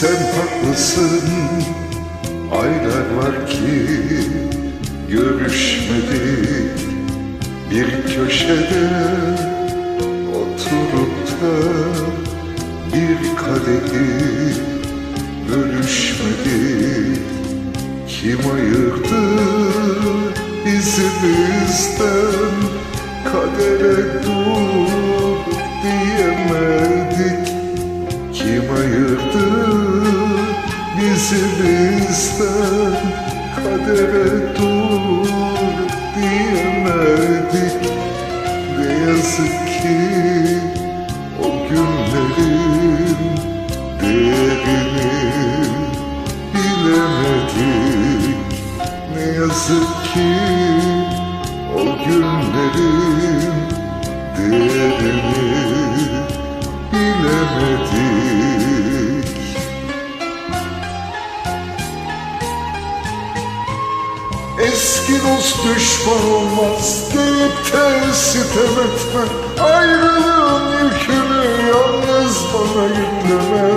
Sen haklısın. Aylar var ki Görüşmedik. Bir köşede Oturup da Bir kadehi Bölüşmedik. Kim ayırdı bizi bizden Kadere dur Eski dost düşman olmaz deyip de sitem etme. Ayrılığın yükünü yalnız bana yükleme.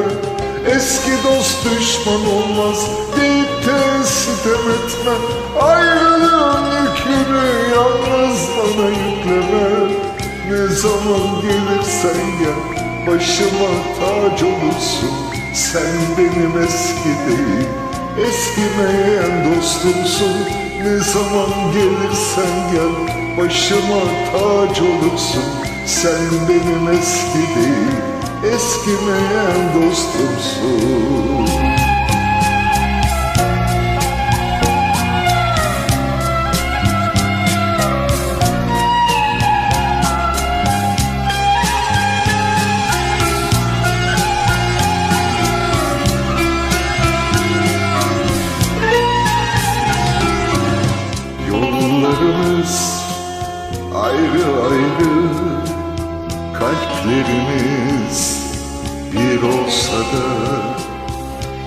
Eski dost düşman olmaz deyip de sitem etme. Ayrılığın yükünü yalnız bana yükleme. Ne zaman gelirsen gel başıma tac olursun. Sen benim eski değil Eskimeyen dostumsun Ne zaman gelirsen gel Başıma tac olursun. Sen benim eski değil Eskimeyen dostumsun Kalplerimiz bir olsa da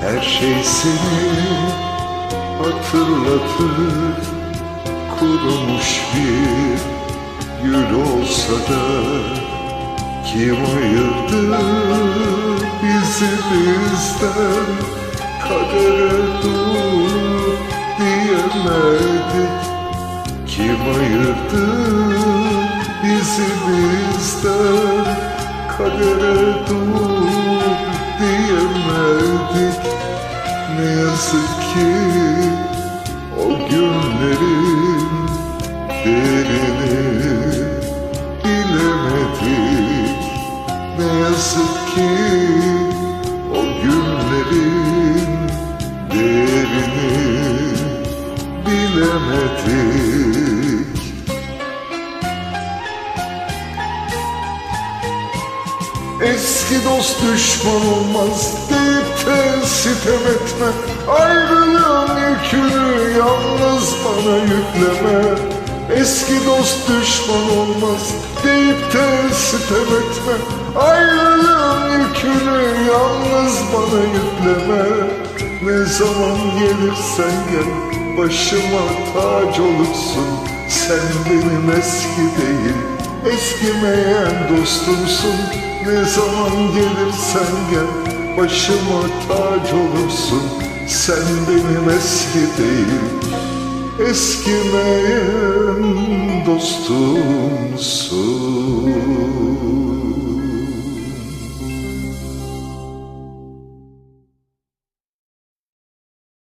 Her şey seni hatırlatır. Kurumuş bir gül olsa da Kim ayırdı bizi bizden? Kadere dur diyemedik. Kim ayırdı bizi bizden Kadere dur diyemedik. Ne yazık ki o günlerin değerini bilemedik. Ne yazık ki o günlerin değerini bilemedik Eski dost düşman olmaz deyip de sitem etme. Ayrılığın yükünü yalnız bana yükleme. Eski dost düşman olmaz deyip de sitem etme. Ayrılığın yükünü yalnız bana yükleme. Ne zaman gelirsen gel başıma tac olursun. Sen benim eski değil eskimeyen dostumsun. Ne zaman gelirsen gel başıma tac olursun. Sen benim eski değil eskimeyen dostumsun